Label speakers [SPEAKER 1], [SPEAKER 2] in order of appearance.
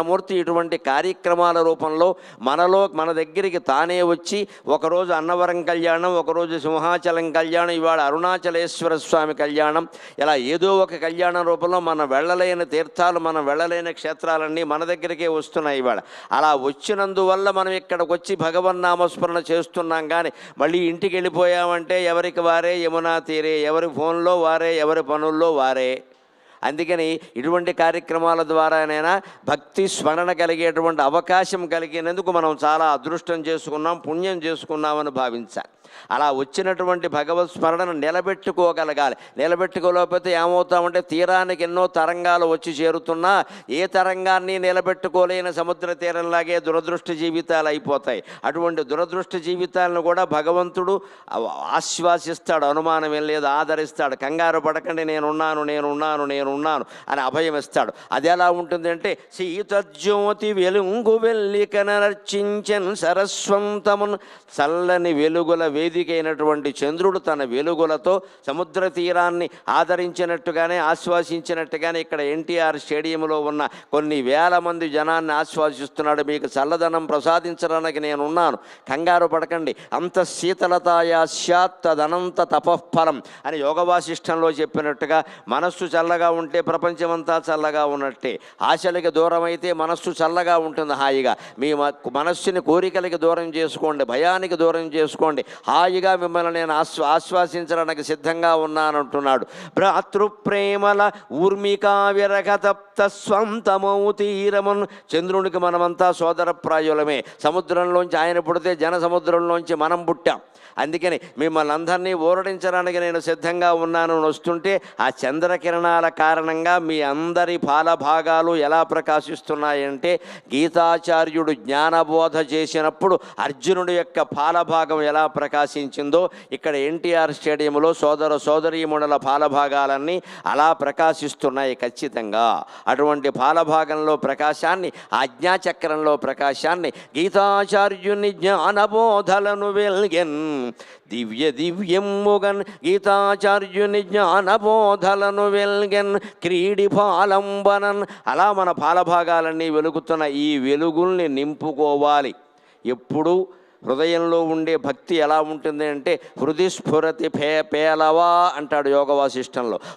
[SPEAKER 1] మూర్తి ఇటువంటి కార్యక్రమాల రూపంలో మనలో మన దగ్గరికి తానే వచ్చి ఒకరోజు అన్నవరం కళ్యాణం ఒకరోజు సింహాచలం కళ్యాణం ఇవాళ అరుణాచలేశ్వర స్వామి కళ్యాణం ఇలా ఏదో ఒక కళ్యాణం రూపంలో మన వెళ్ళలేని తీర్థాలు మనం వెళ్ళలేని క్షేత్రాలన్నీ మన దగ్గరికే వస్తున్నాయి ఇవాళ. అలా వచ్చినందువల్ల మనం ఇక్కడికి వచ్చి భగవన్నామస్మరణ చేస్తున్నాం కానీ మళ్ళీ ఇంటికి వెళ్ళిపోయామంటే ఎవరికి వారే? యమునా తీరే. ఎవరి ఫోన్లో వారే? ఎవరి పనుల్లో వారే? అందుకని ఇటువంటి కార్యక్రమాల ద్వారానైనా భక్తి స్మరణ కలిగేటువంటి అవకాశం కలిగినందుకు మనం చాలా అదృష్టం చేసుకున్నాం పుణ్యం చేసుకున్నామని భావించాలి. అలా వచ్చినటువంటి భగవత్ స్మరణను నిలబెట్టుకోగలగాలి. నిలబెట్టుకోలేకపోతే ఏమవుతామంటే తీరానికి ఎన్నో తరంగాలు వచ్చి చేరుతున్నా ఏ తరంగాన్ని నిలబెట్టుకోలేని సముద్ర తీరంలాగే దురదృష్ట జీవితాలు అయిపోతాయి. అటువంటి దురదృష్ట జీవితాలను కూడా భగవంతుడు ఆశ్వాసిస్తాడు అనుమానం ఏం లేదు ఆదరిస్తాడు. కంగారు పడకండి నేనున్నాను నేనున్నాను. నేనున్నాను అని అభయం ఇస్తాడు అది ఎలా ఉంటుంది అంటే సీతజ్యోతి వెలుగు వెళ్ళి కనర్చించన్ సరస్వంతమున్ చల్లని వెలుగుల వేదిక అయినటువంటి చంద్రుడు తన వెలుగులతో సముద్ర తీరాన్ని ఆదరించినట్టుగానే ఆశ్వాసించినట్టుగానే ఇక్కడ ఎన్టీఆర్ స్టేడియంలో ఉన్న కొన్ని వేల మంది జనాన్ని ఆశ్వాసిస్తున్నాడు. మీకు చల్లదనం ప్రసాదించడానికి నేను ఉన్నాను కంగారు పడకండి. అంత శీతలతాయా స్యాత్ తదనంత తపఃఫలం అని యోగవాసిష్టంలో చెప్పినట్టుగా మనస్సు చల్లగా ఉంటే ప్రపంచమంతా చల్లగా ఉన్నట్టే. ఆశలకి దూరం అయితే మనస్సు చల్లగా ఉంటుంది హాయిగా. మీ మనస్సుని కోరికలకి దూరం చేసుకోండి భయానికి దూరం చేసుకోండి. హాయిగా మిమ్మల్ని నేను ఆశ్వ ఆశ్వాసించడానికి సిద్ధంగా ఉన్నానంటున్నాడు. భ్రాతృప్రేమల ఊర్మికా విరగతప్త స్వంతమౌ తీరమున్. చంద్రునికి మనమంతా సోదరప్రాయులమే సముద్రంలోంచి ఆయన పుడితే జన సముద్రంలోంచి మనం పుట్టాం. అందుకని మిమ్మల్ని అందరినీ ఊరడించడానికి నేను సిద్ధంగా ఉన్నాను అని వస్తుంటే ఆ చంద్రకిరణాల కారణంగా మీ అందరి పాలభాగాలు ఎలా ప్రకాశిస్తున్నాయంటే గీతాచార్యుడు జ్ఞానబోధ చేసినప్పుడు అర్జునుడి యొక్క పాలభాగం ఎలా ప్రకాశించిందో ఇక్కడ ఎన్టీఆర్ స్టేడియంలో సోదర సోదరీమణుల పాలభాగాలన్నీ అలా ప్రకాశిస్తున్నాయి ఖచ్చితంగా. అటువంటి పాలభాగంలో ప్రకాశాన్ని ఆజ్ఞాచక్రంలో ప్రకాశాన్ని గీతాచార్యుని జ్ఞానబోధలను వెల్గెన్ దివ్య దివ్యముగన్ గీతాచార్యుని జ్ఞానబోధలను వెల్గెన్ క్రీడి పాలంబనన్ అలా మన పాలభాగాలన్నీ వెలుగుతున్న ఈ వెలుగుల్ని నింపుకోవాలి. ఎప్పుడు హృదయంలో ఉండే భక్తి ఎలా ఉంటుంది అంటే హృది స్ఫురతి పే పేలవా అంటాడు యోగ వాసిష్టంలో